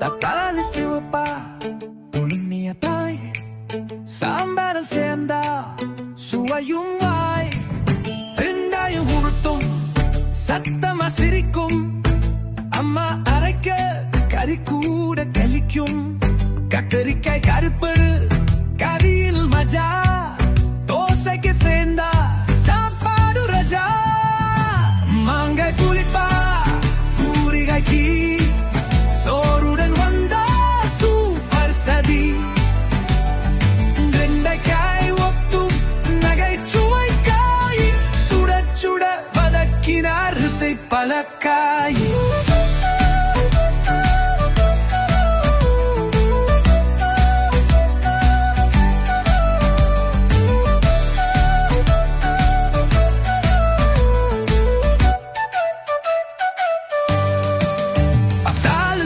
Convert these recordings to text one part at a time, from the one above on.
தக்காளி சிவப்பா புண்ணிய தாய் சாம்பாரம் சேர்ந்தா சுவையும் வாய். பிண்டாயும் உளுத்தும் சத்தமா சிரிக்கும். அம்மா அரைக்க கறி கூட கலிக்கும். கத்தரிக்காய் கருப்பு கறியில் மஜா வதக்கினார் ருசை பலக்காய் அத்தால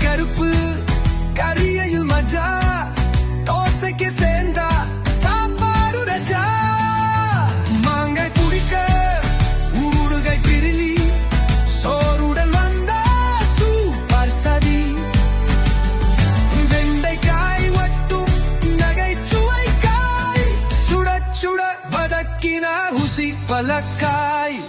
கருப்பு கரியையில் மஜா தோசைக்கு சேர்ந்தா சாப்பாடு ரஜா. மாங்காய் குடிக்க ஊறுகாய் பிரிலி சோறுடன் வந்தா சூப்பர் சதி. வெண்டைக்காய் வட்டும் நகைச்சுவை காய் சுட சுட வதக்கினார் ருசி பலக்காய்.